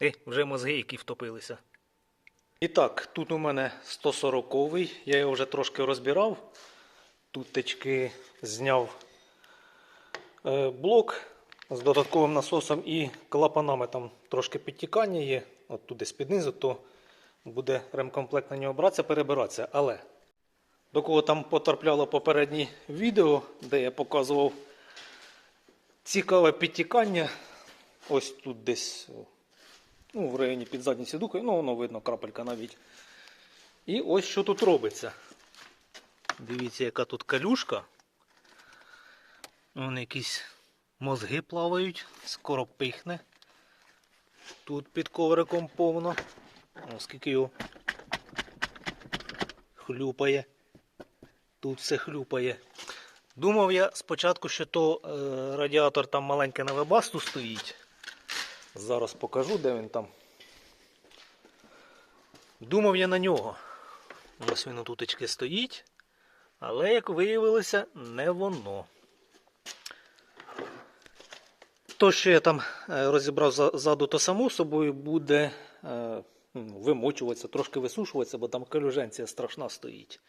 І вже мозги, які втопилися. І так, тут у мене 140-й, я його вже трошки розбирав. Тут течки зняв е, блок з додатковим насосом і клапанами. Там трошки підтікання є. От туди з-під низу, то буде ремкомплект на нього братися, перебиратися. Але до кого там потрапляло попереднє відео, де я показував цікаве підтікання. Ось тут десь ну, в районі під задньою сідухою, ну воно видно, крапелька навіть. І ось що тут робиться. Дивіться, яка тут калюшка. Вон якісь мозги плавають, скоро пихне. Тут під ковриком повно. О, скільки його хлюпає. Тут все хлюпає. Думав я спочатку, що то е, радіатор там маленький на вебасту стоїть. Зараз покажу, де він там. Думав я на нього. Ось він отутечки стоїть. Але, як виявилося, не воно. То, що я там е, розібрав ззаду, то само собою буде е, ну, вимочуватися, трошки висушуватися, бо там калюженція страшна стоїть.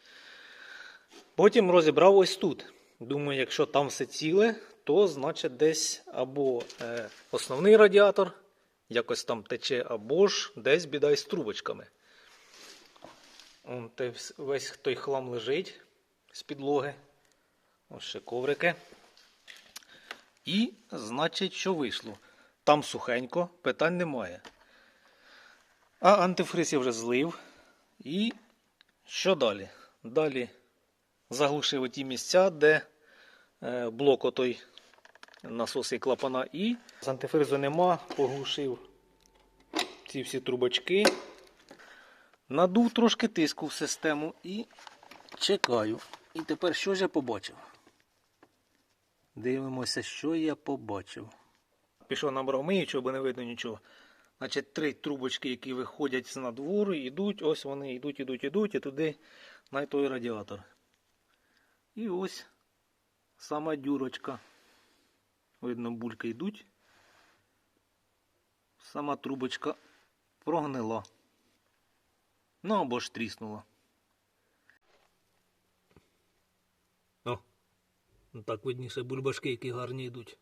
Потім розібрав ось тут. Думаю, якщо там все ціле, то значить десь або е, основний радіатор якось там тече, або ж десь біда із трубочками. Он те весь той хлам лежить з підлоги. Ось ще коврики. І значить, що вийшло. Там сухенько, питань немає. А антифриз я вже злив. І що далі? Далі заглушив ті місця, де е, блок отой насос і клапана. І з антифризу нема, поглушив ці всі трубочки. Надув трошки тиску в систему і чекаю. І тепер що ж я побачив? Дивимося, що я побачив. Пішов набрав миючого, бо не видно нічого. Значить, три трубочки, які виходять з надвору, йдуть, ось вони йдуть, йдуть, йдуть, і туди на той радіатор. І ось сама дюрочка. Видно, бульки йдуть. Сама трубочка прогнила. Ну або ж тріснула. О, так видніше бульбашки, які гарні йдуть.